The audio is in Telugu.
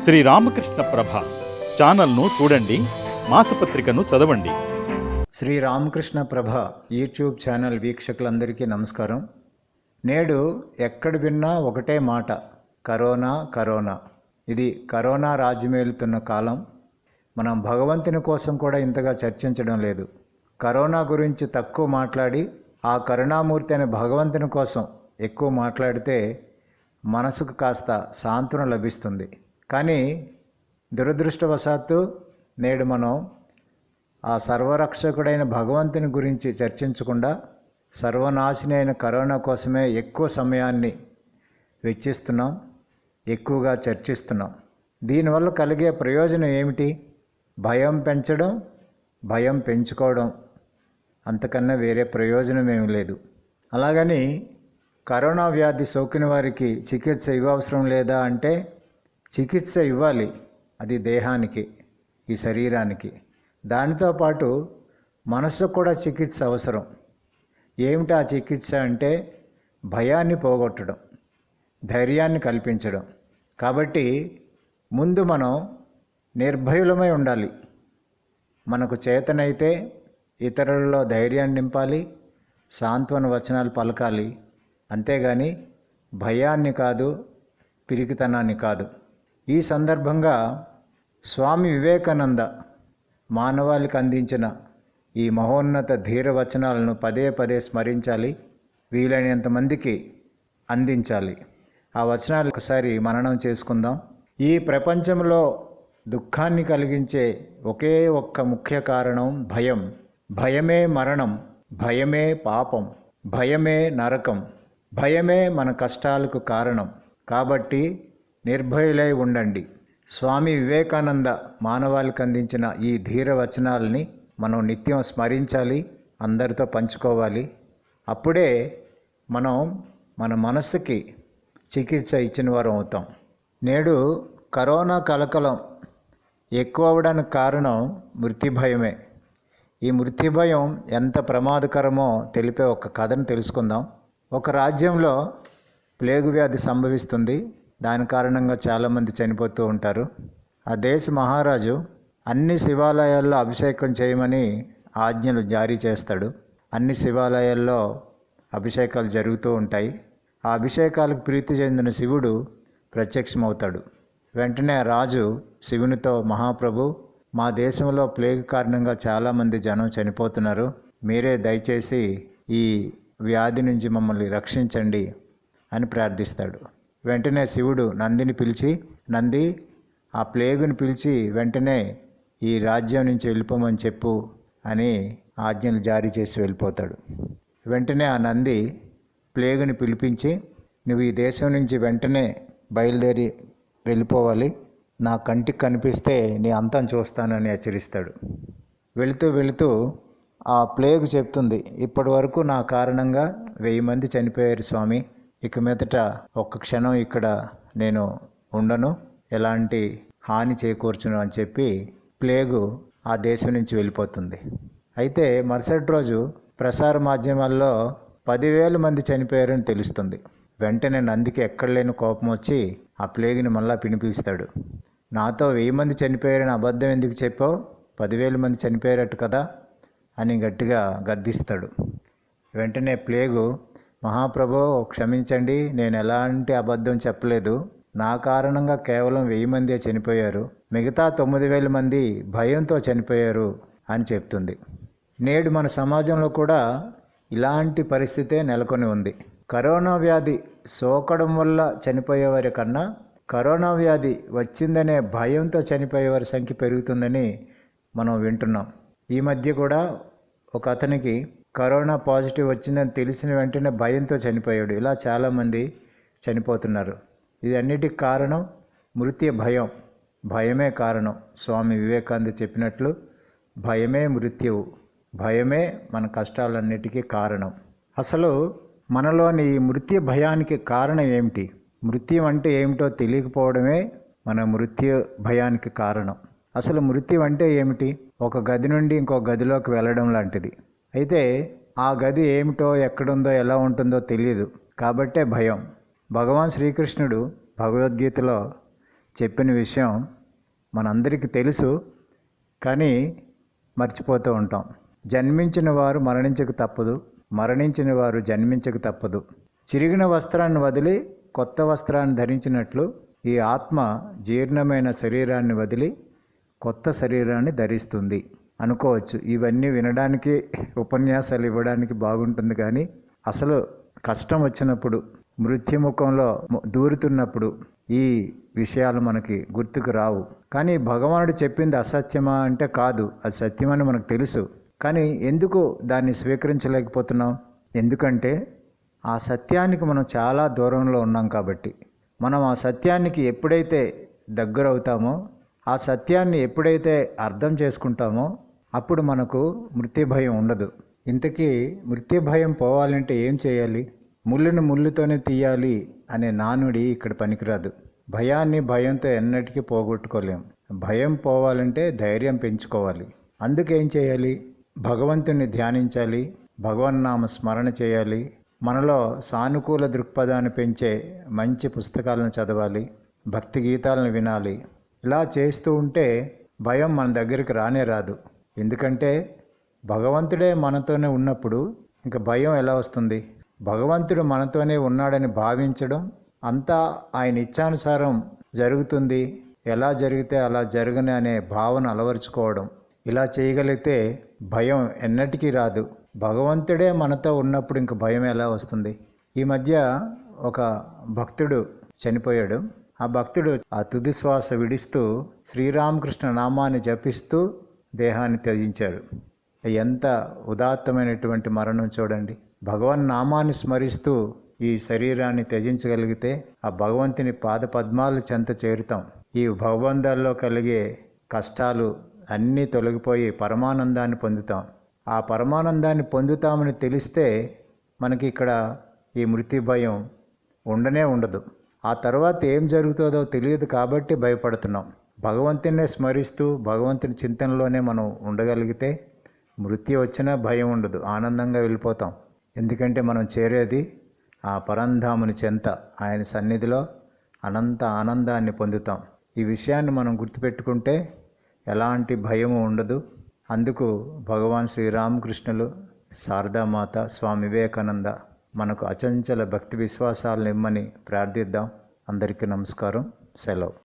శ్రీ రామకృష్ణ ప్రభ ఛానల్ను చూడండి మాసపత్రికను చదవండి. శ్రీ రామకృష్ణ ప్రభ యూట్యూబ్ ఛానల్ వీక్షకులందరికీ నమస్కారం. నేడు ఎక్కడ విన్నా ఒకటే మాట కరోనా కరోనా. ఇది కరోనా రాజ్యమేలుతున్న కాలం. మనం భగవంతుని కోసం కూడా ఇంతగా చర్చించడం లేదు. కరోనా గురించి తక్కువ మాట్లాడి ఆ కరుణామూర్తి అనే భగవంతుని కోసం ఎక్కువ మాట్లాడితే మనసుకు కాస్త సాంత్వన లభిస్తుంది. కానీ దురదృష్టవశాత్తు నేడు మనం ఆ సర్వరక్షకుడైన భగవంతుని గురించి చర్చించకుండా సర్వనాశిని అయిన కరోనా కోసమే ఎక్కువ సమయాన్ని వెచ్చిస్తున్నాం ఎక్కువగా చర్చిస్తున్నాం. దీనివల్ల కలిగే ప్రయోజనం ఏమిటి? భయం పెంచడం భయం పెంచుకోవడం అంతకన్నా వేరే ప్రయోజనం ఏమి లేదు. అలాగని కరోనా వ్యాధి సోకిన వారికి చికిత్స ఇవ్వవసరం లేదా అంటే చికిత్స ఇవ్వాలి అది దేహానికి ఈ శరీరానికి. దానితో పాటు మనస్సు కూడా చికిత్స అవసరం. ఏమిటి ఆ చికిత్స అంటే భయాన్ని పోగొట్టడం ధైర్యాన్ని కల్పించడం. కాబట్టి ముందు మనం నిర్భయులమై ఉండాలి. మనకు చేతనైతే ఇతరులలో ధైర్యాన్ని నింపాలి సాంత్వన వచనాలు పలకాలి. అంతేగాని భయాన్ని కాదు పిరికితనాన్ని కాదు. ఈ సందర్భంగా స్వామి వివేకానంద మానవాళికి అందించిన ఈ మహోన్నత ధీర వచనాలను పదే పదే స్మరించాలి వీలైనంత మందికి అందించాలి. ఆ వచనాలు ఒకసారి మననం చేసుకుందాం. ఈ ప్రపంచంలో దుఃఖాన్ని కలిగించే ఒకే ఒక్క ముఖ్య కారణం భయం. భయమే మరణం భయమే పాపం భయమే నరకం భయమే మన కష్టాలకు కారణం. కాబట్టి నిర్భయులై ఉండండి. స్వామి వివేకానంద మానవాళికి అందించిన ఈ ధీర వచనాలని మనం నిత్యం స్మరించాలి అందరితో పంచుకోవాలి. అప్పుడే మనం మన మనసుకి చికిత్స ఇచ్చిన వారు అవుతాం. నేడు కరోనా కలకలం ఎక్కువ అవడానికి కారణం మృతి భయమే. ఈ మృతి భయం ఎంత ప్రమాదకరమో తెలిపే ఒక కథను తెలుసుకుందాం. ఒక రాజ్యంలో ప్లేగు వ్యాధి సంభవిస్తుంది. దాని కారణంగా చాలామంది చనిపోతూ ఉంటారు. ఆ దేశ మహారాజు అన్ని శివాలయాల్లో అభిషేకం చేయమని ఆజ్ఞలు జారీ చేస్తాడు. అన్ని శివాలయాల్లో అభిషేకాలు జరుగుతూ ఉంటాయి. ఆ అభిషేకాలకు ప్రీతి చెందిన శివుడు ప్రత్యక్షమవుతాడు. వెంటనే రాజు శివునితో మహాప్రభు మా దేశంలో ప్లేగ్ కారణంగా చాలామంది జనం చనిపోతున్నారు. మీరే దయచేసి ఈ వ్యాధి నుంచి మమ్మల్ని రక్షించండి అని ప్రార్థిస్తాడు. వెంటనే శివుడు నందిని పిలిచి నంది ఆ ప్లేగుని పిలిచి వెంటనే ఈ రాజ్యం నుంచి వెళ్ళిపోమని చెప్పు అని ఆజ్ఞలు జారీ చేసి వెళ్ళిపోతాడు. వెంటనే ఆ నంది ప్లేగుని పిలిపించి నువ్వు ఈ దేశం నుంచి వెంటనే బయలుదేరి వెళ్ళిపోవాలి. నా కంటికి కనిపిస్తే నీ అంతం చూస్తానని హెచ్చరిస్తాడు. వెళుతూ వెళుతూ ఆ ప్లేగ్ చెప్తుంది ఇప్పటి వరకు నా కారణంగా వెయ్యి మంది చనిపోయారు స్వామి. ఇక మీదట ఒక్క క్షణం ఇక్కడ నేను ఉండను. ఎలాంటి హాని చేకూర్చును అని చెప్పి ప్లేగు ఆ దేశం నుంచి వెళ్ళిపోతుంది. అయితే మరుసటి రోజు ప్రసార మాధ్యమాల్లో పదివేల మంది చనిపోయారని తెలుస్తుంది. వెంటనే నందికి ఎక్కడ లేని కోపం వచ్చి ఆ ప్లేగుని మళ్ళా పినిపిస్తాడు నాతో వెయ్యి మంది చనిపోయారని అబద్ధం ఎందుకు చెప్పావు? పదివేల మంది చనిపోయారట కదా అని గట్టిగా గద్దిస్తాడు. వెంటనే ప్లేగు మహాప్రభో క్షమించండి నేను ఎలాంటి అబద్ధం చెప్పలేదు. నా కారణంగా కేవలం వెయ్యి మందే చనిపోయారు. మిగతా తొమ్మిది వేల మంది భయంతో చనిపోయారు అని చెప్తుంది. నేడు మన సమాజంలో కూడా ఇలాంటి పరిస్థితే నెలకొని ఉంది. కరోనా వ్యాధి సోకడం వల్ల చనిపోయేవారి కన్నా కరోనా వ్యాధి వచ్చిందనే భయంతో చనిపోయేవారి సంఖ్య పెరుగుతుందని మనం వింటున్నాం. ఈ మధ్య కూడా ఒక అతనికి కరోనా పాజిటివ్ వచ్చిందని తెలిసిన వెంటనే భయంతో చనిపోయాడు. ఇలా చాలామంది చనిపోతున్నారు. ఇది అన్నిటికి కారణం మృత్యు భయం. భయమే కారణం. స్వామి వివేకానంద చెప్పినట్లు భయమే మృత్యువు. భయమే మన కష్టాలన్నిటికీ కారణం. అసలు మనలోని ఈ మృత్యు భయానికి కారణం ఏమిటి? మృత్యు అంటే ఏమిటో తెలియకపోవడమే మన మృత్యు భయానికి కారణం. అసలు మృత్యు అంటే ఏమిటి? ఒక గది నుండి ఇంకో గదిలోకి వెళ్ళడం లాంటిది. అయితే ఆ గది ఏమిటో ఎక్కడుందో ఎలా ఉంటుందో తెలియదు కాబట్టే భయం. భగవాన్ శ్రీకృష్ణుడు భగవద్గీతలో చెప్పిన విషయం మనందరికీ తెలుసు కానీ మర్చిపోతూ ఉంటాం. జన్మించిన వారు మరణించక తప్పదు మరణించిన వారు జన్మించక తప్పదు. చిరిగిన వస్త్రాన్ని వదిలి కొత్త వస్త్రాన్ని ధరించినట్లు ఈ ఆత్మ జీర్ణమైన శరీరాన్ని వదిలి కొత్త శరీరాన్ని ధరిస్తుంది. అనుకోవచ్చు. ఇవన్నీ వినడానికి ఉపన్యాసాలు ఇవ్వడానికి బాగుంటుంది కానీ అసలు కష్టం వచ్చినప్పుడు మృత్యుముఖంలో దూరుతున్నప్పుడు ఈ విషయాలు మనకి గుర్తుకు రావు. కానీ భగవానుడు చెప్పింది అసత్యమా అంటే కాదు. అది సత్యమని మనకు తెలుసు. కానీ ఎందుకు దాన్ని స్వీకరించలేకపోతున్నాం? ఎందుకంటే ఆ సత్యానికి మనం చాలా దూరంలో ఉన్నాం కాబట్టి. మనం ఆ సత్యానికి ఎప్పుడైతే దగ్గరవుతామో ఆ సత్యాన్ని ఎప్పుడైతే అర్థం చేసుకుంటామో అప్పుడు మనకు మృత్యు భయం ఉండదు. ఇంతకీ మృత్యు భయం పోవాలంటే ఏం చేయాలి? ముళ్ళును ముళ్ళుతోనే తీయాలి అనే నానుడి ఇక్కడ పనికిరాదు. భయాన్ని భయంతో ఎన్నటికీ పోగొట్టుకోలేం. భయం పోవాలంటే ధైర్యం పెంచుకోవాలి. అందుకేం చేయాలి? భగవంతుని ధ్యానించాలి. భగవన్నామ స్మరణ చేయాలి. మనలో సానుకూల దృక్పథాన్ని పెంచే మంచి పుస్తకాలను చదవాలి. భక్తి గీతాలను వినాలి. ఇలా చేస్తూ ఉంటే భయం మన దగ్గరికి రానే రాదు. ఎందుకంటే భగవంతుడే మనతోనే ఉన్నప్పుడు ఇంకా భయం ఎలా వస్తుంది? భగవంతుడు మనతోనే ఉన్నాడని భావించడం అంతా ఆయన ఇచ్చానుసారం జరుగుతుంది. ఎలా జరిగితే అలా జరగని అనే భావన అలవరుచుకోవడం. ఇలా చేయగలిగితే భయం ఎన్నటికీ రాదు. భగవంతుడే మనతో ఉన్నప్పుడు ఇంక భయం ఎలా వస్తుంది? ఈ మధ్య ఒక భక్తుడు చనిపోయాడు. ఆ భక్తుడు ఆ తుది శ్వాస విడిస్తూ శ్రీరామకృష్ణ నామాన్ని జపిస్తూ దేహాన్ని త్యజించాడు ఎంత ఉదాత్తమైనటువంటి మరణం చూడండి. భగవన్ నామాన్ని స్మరిస్తూ ఈ శరీరాన్ని త్యజించగలిగితే ఆ భగవంతుని పాద పద్మాలు చెంత చేరుతాం. ఈ భగవంతాల్లో కలిగే కష్టాలు అన్నీ తొలగిపోయి పరమానందాన్ని పొందుతాం. ఆ పరమానందాన్ని పొందుతామని తెలిస్తే మనకి ఇక్కడ ఈ మృతి భయం ఉండనే ఉండదు. ఆ తర్వాత ఏం జరుగుతుందో తెలియదు కాబట్టి భయపడుతున్నాం. భగవంతునే స్మరిస్తూ భగవంతుని చింతనలోనే మనం ఉండగలిగితే మృత్యు వచ్చినా భయం ఉండదు ఆనందంగా వెళ్ళిపోతాం. ఎందుకంటే మనం చేరేది ఆ పరంధాముని చెంత ఆయన సన్నిధిలో అనంత ఆనందాన్ని పొందుతాం. ఈ విషయాన్ని మనం గుర్తుపెట్టుకుంటే ఎలాంటి భయము ఉండదు. అందుకు భగవాన్ శ్రీరామకృష్ణులు శారదామాత స్వామి వివేకానంద మనకు అచంచల భక్తి విశ్వాసాలను ఇమ్మని ప్రార్థిద్దాం. అందరికీ నమస్కారం సెలవు.